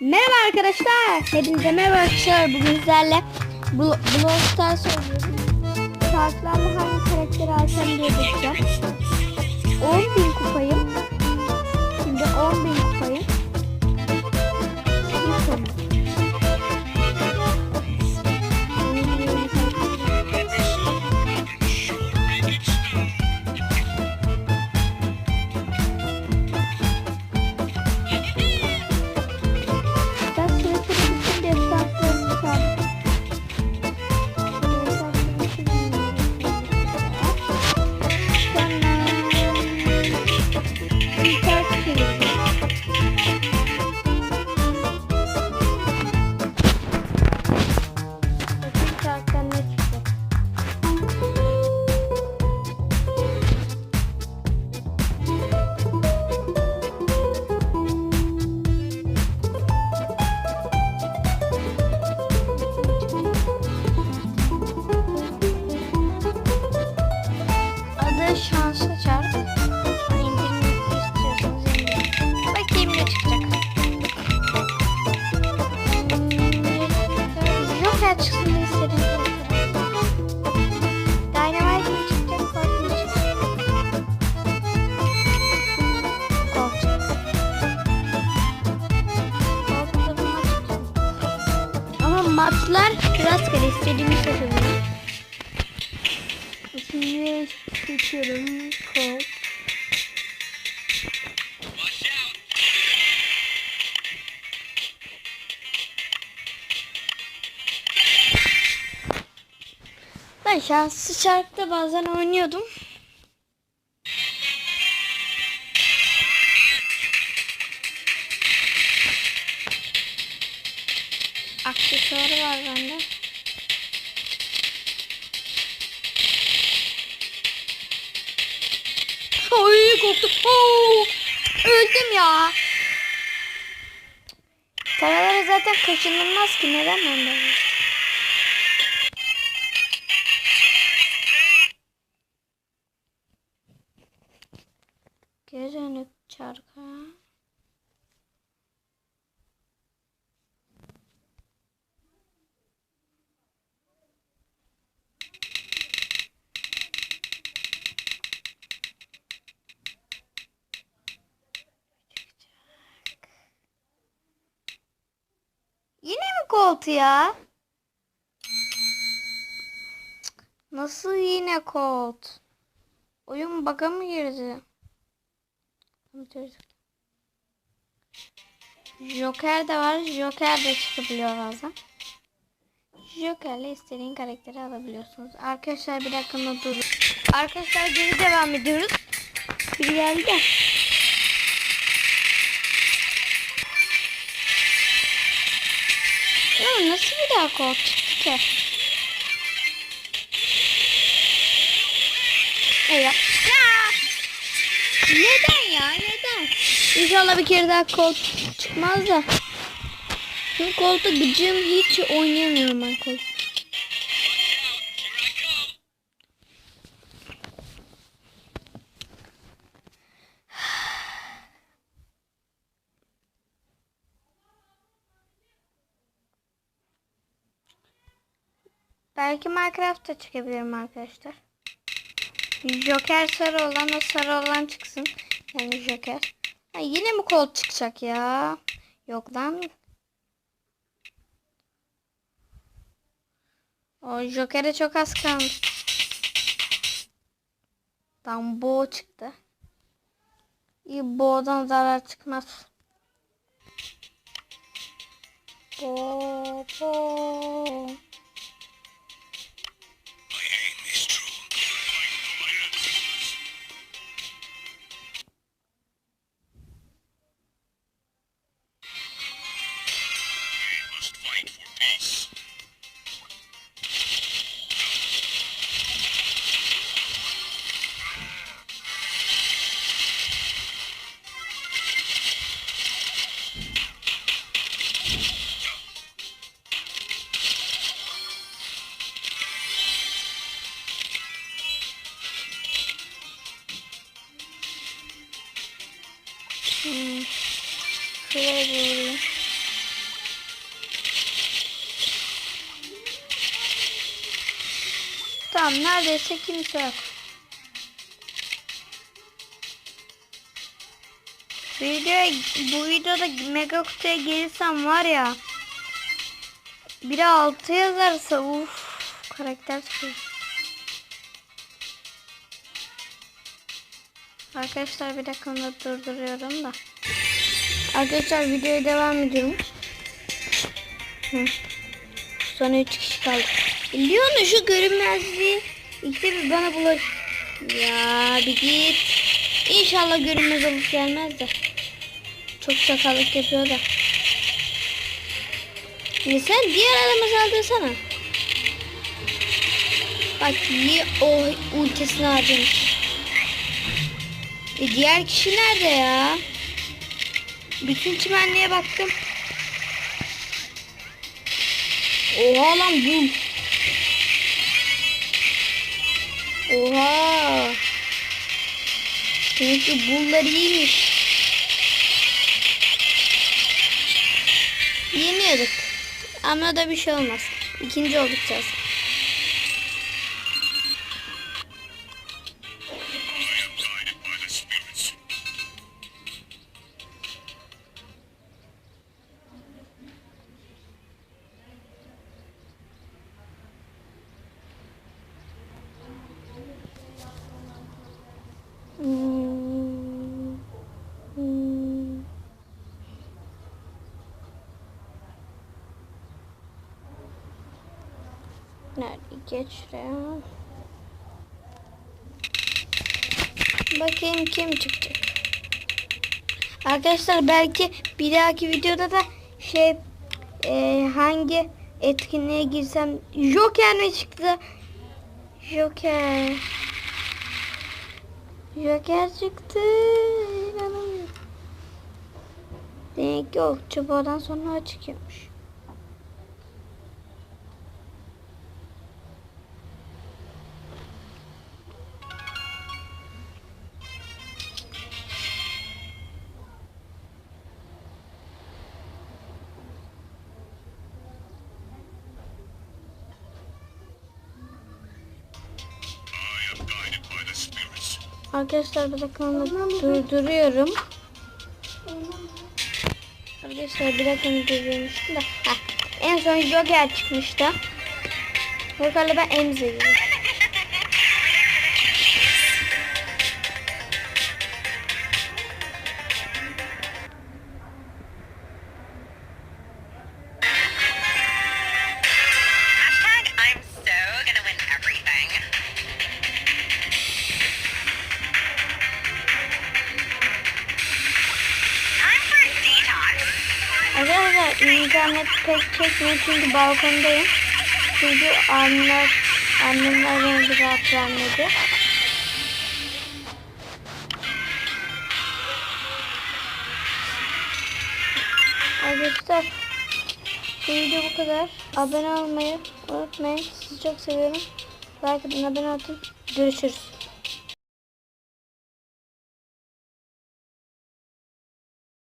Merhaba arkadaşlar. Hepinize merhaba arkadaşlar. Bugün sizlerle Blo- Brawl Stars oynuyoruz. Şartlarla hangi karakteri alsam diye bakacağım. 10.000 kupayım. Şimdi 10.000 rastgele istediğimi seçebilirim. Şimdi seçiyorum kol. Ben şanslı şarkıda bazen oynuyordum. Aksesuarı var bende. Ay korktum. Oo, öldüm ya. Karaları zaten kaçınılmaz ki. Neden ben böyle? Dönüp çarka. Colt ya? Nasıl yine Colt? Oyun bug'a mı girdi? Joker de var. Joker de çıkabiliyor bazen. Joker'le istediğin karakteri alabiliyorsunuz. Arkadaşlar bir dakika durun. Arkadaşlar geri devam ediyoruz. Biri geldi. Ya nasıl bir daha çıktı ki? E ya. Neden ya? Neden? İnşallah bir kere daha kod çıkmaz da. Çünkü kolda gıcığım hiç oynayamıyorum ben kol. Belki Minecraft'ta çıkabilirim arkadaşlar. Joker sarı olan o sarı olan çıksın. Yani Joker. Ha, yine mi kol çıkacak ya? Yok lan. O Joker'e çok az kalmış. Tam Bo çıktı. İyi Bo'dan zarar çıkmaz. Bo, Bo. Hmm. Kolay. Tamam neredeyse kimse yok. Videoya, bu videoda mega kutuya gelirsem var ya. Bir altı yazarsa uff karakter sıkıntı. Arkadaşlar bir dakika durduruyorum da. Arkadaşlar videoya devam ediyorum. Hı. Sonra 3 kişi kaldı. Leon'un şu görünmezliği ikide bir bana bulaş. Ya bir git. İnşallah görünmez olup gelmez de. Çok sakallık yapıyor da. Ya sen diğer adamı saldırsana. Bak niye o ultisini harcamış. E diğer kişi nerede ya? Bütün çimenliğe baktım. Oha lan bul. Oha. Demek ki bullar iyiymiş. Yeniyorduk. Ama da bir şey olmaz. İkinci olduk. Nerede geç. Bakayım kim çıkacak. Arkadaşlar belki bir dahaki videoda da şey e, hangi etkinliğe girsem Joker mi çıktı? Joker. Joker çıktı. İnanamıyorum. Demek ki o çubuğdan sonra çıkıyormuş. I Arkadaşlar bir dakika onu durduruyorum. Arkadaşlar bir dakika. Heh. En son Joker çıkmıştı. Joker'le ben Emze internet pek çekmiyor çünkü balkondayım. Çünkü annemler, annemler beni rahat vermedi. Arkadaşlar bu video bu kadar. Abone olmayı unutmayın. Sizi çok seviyorum. Like atın, abone olun. Görüşürüz.